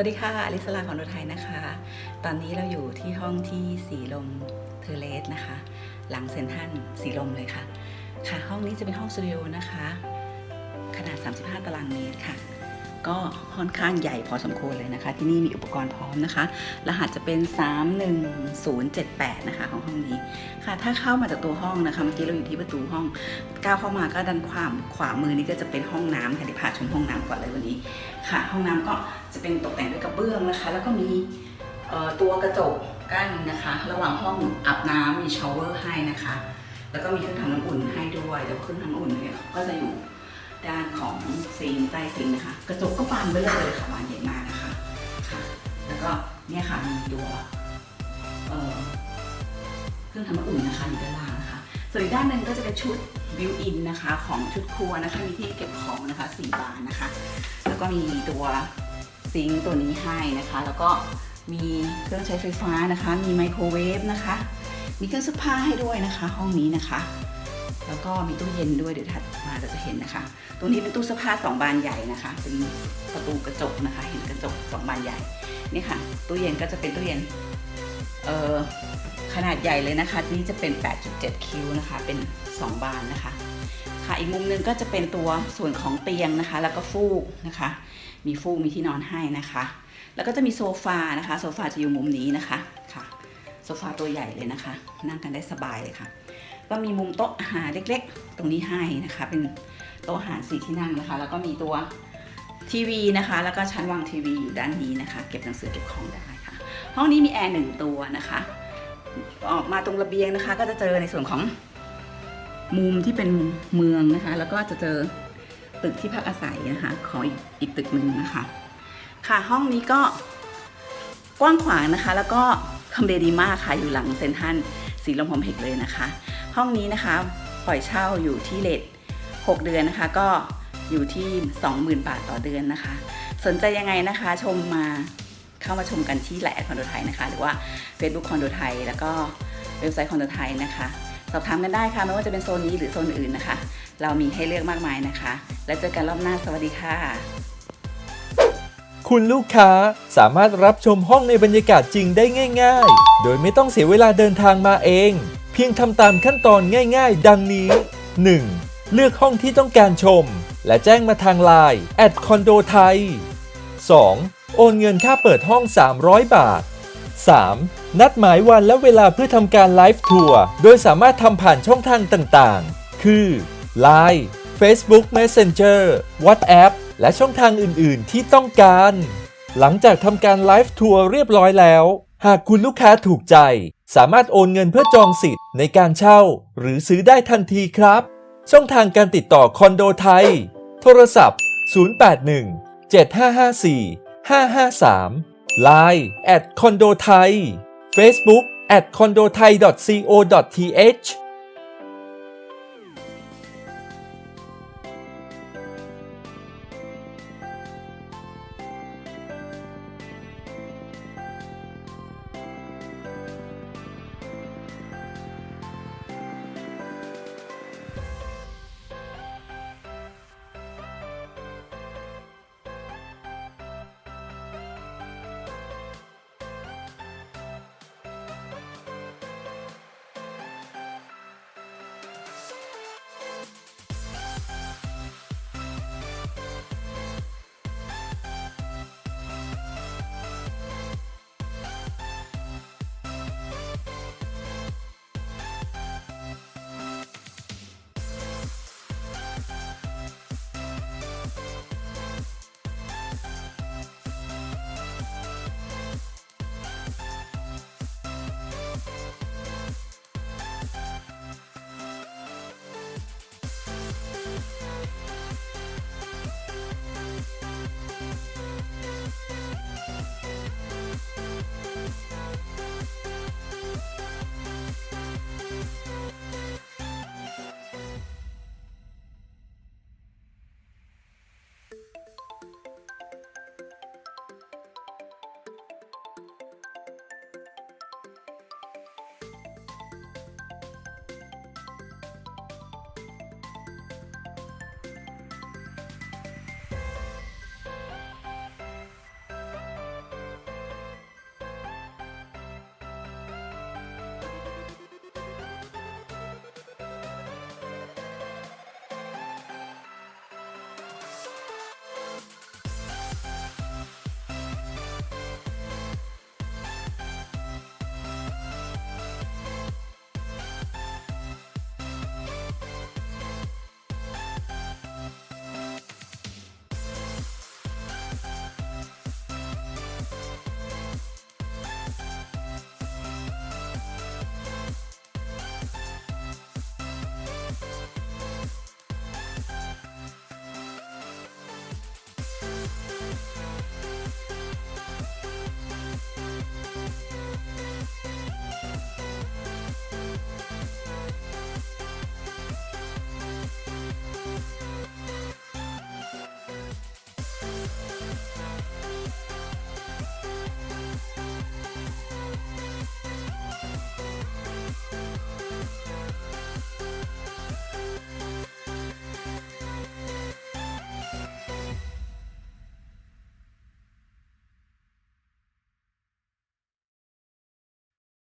วัสดีค่ะอลิสลาของรถไทยนะคะ ตอนนี้เราอยู่ที่ห้องที่สีลมเทเลสนะคะ หลังเซนทรัลสีลมเลยค่ะ ค่ะห้องนี้จะเป็นห้องสตูดิโอนะคะ ขนาด 35 ตารางเมตรค่ะ ก็ค่อนข้างใหญ่พอสมควรเลยนะคะ ที่นี่มีอุปกรณ์พร้อมนะคะ รหัสจะเป็น 31078 นะคะของห้องนี้ค่ะ ถ้าเข้ามาจากตัวห้องนะคะเมื่อกี้เราอยู่ที่ประตูห้องก้าวเข้ามาก็ดันความขวามือนี่ก็จะเป็นห้องน้ำค่ะเดี๋ยวพาชมห้องน้ำก่อนเลยวันนี้ค่ะ ห้องน้ำก็จะเป็นตกแต่งด้วยกระเบื้องนะคะ แล้วก็มีตัวกระจกกั้นนะคะ ระหว่างห้องอาบน้ำมีชาวเวอร์ให้นะคะ แล้วก็มีเครื่องทำน้ำอุ่นให้ด้วยแต่ว่าเครื่องทำน้ำอุ่นเนี่ยก็จะอยู่ ด้านของซิงใต้ซิงนะคะ กระจกก็บานไปเลยค่ะบานใหญ่มากนะคะค่ะ แล้วก็เนี่ยค่ะมีตัวเเครื่องทำน้ำอุ่นนะคะอยู่ด้านล่างนะคะ ส่วนอีกด้านหนึ่งก็จะเป็นชุดบิวอินนะคะของชุดครัวนะคะมีที่เก็บของนะคะสี่บานนะคะ แล้วก็มีตัวซิงตัวนี้ให้นะคะ แล้วก็มีเครื่องใช้ไฟฟ้านะคะ มีไมโครเวฟนะคะ มีเครื่องซักผ้าให้ด้วยนะคะ ห้องนี้นะคะ แล้วก็มีตู้เย็นด้วยเดี๋ยวถัดมาเราจะเห็นนะคะ ตรงนี้เป็นตู้เสื้อผ้าสองบานใหญ่นะคะ เป็นประตูกระจกนะคะ เห็นกระจกสองบานใหญ่นี่ค่ะ ตู้เย็นก็จะเป็นตู้เย็นเอ่อขนาดใหญ่เลยนะคะ นี่จะเป็น 8.7 คิวนะคะ เป็น 2 บานนะคะ ค่ะ อีกมุมหนึงก็จะเป็นตัวส่วนของเตียงนะคะ แล้วก็ฟูกนะคะ มีฟูกมีที่นอนให้นะคะ แล้วก็จะมีโซฟานะคะ โซฟาจะอยู่มุมนี้นะคะ ค่ะ โซฟาตัวใหญ่เลยนะคะ นั่งกันได้สบายเลยค่ะ ก็มีมุมโต๊ะอาหารเล็กๆ ตรงนี้ให้นะคะ เป็นโต๊ะอาหารสี่ที่นั่งนะคะ แล้วก็มีตัวทีวีนะคะ แล้วก็ชั้นวางทีวีอยู่ด้านนี้นะคะ เก็บหนังสือเก็บของได้ค่ะ ห้องนี้มีแอร์หนึ่งตัวนะคะ ออกมาตรงระเบียงนะคะ ก็จะเจอในส่วนของมุมที่เป็นเมืองนะคะ แล้วก็จะเจอตึกที่พักอาศัยนะคะของอีกอีกตึกหนึ่งนะคะ ค่ะห้องนี้ก็กว้างขวางนะคะ แล้วก็ทำเลดีมากค่ะอยู่หลังเซนทรัลสีลมพรหมเพกเลยนะคะ ห้องนี้นะคะปล่อยเช่าอยู่ที่เลท6 เดือนนะคะ ก็อยู่ที่ 20,000 บาทต่อเดือนนะคะ สนใจยังไงนะคะชมมาเข้ามาชมกันที่แหลคอนโดไทยนะคะ หรือว่า Facebook คอนโดไทยแล้วก็เว็บไซต์คอนโดไทยนะคะ สอบถามกันได้ค่ะไม่ว่าจะเป็นโซนนี้หรือโซนอื่นนะคะ เรามีให้เลือกมากมายนะคะ แล้วเจอกันรอบหน้าสวัสดีค่ะ คุณลูกค้าสามารถรับชมห้องในบรรยากาศจริงได้ง่าย ๆ โดยไม่ต้องเสียเวลาเดินทางมาเอง พียงทำตามขั้นตอนง่ายๆ ดังนี้ 1. เลือกห้องที่ต้องการชม และแจ้งมาทางไลน์แอดคอนโดไทย 2. โอนเงินค่าเปิดห้อง 300 บาท 3. นัดหมายวันและเวลาเพื่อทำการไลฟ์ทัวร์ โดยสามารถทำผ่านช่องทางต่างๆ คือ Line Facebook Messenger WhatsApp และช่องทางอื่นๆ ที่ต้องการ หลังจากทำการไลฟ์ทัวร์เรียบร้อยแล้ว หากคุณลูกค้าถูกใจ สามารถโอนเงินเพื่อจองสิทธิ์ในการเช่า หรือซื้อได้ทันทีครับ ช่องทางการติดต่อคอนโดไทย โทรศัพท์ 081 7554 553 Line at คอนโดไทย Facebook at condothai.co.th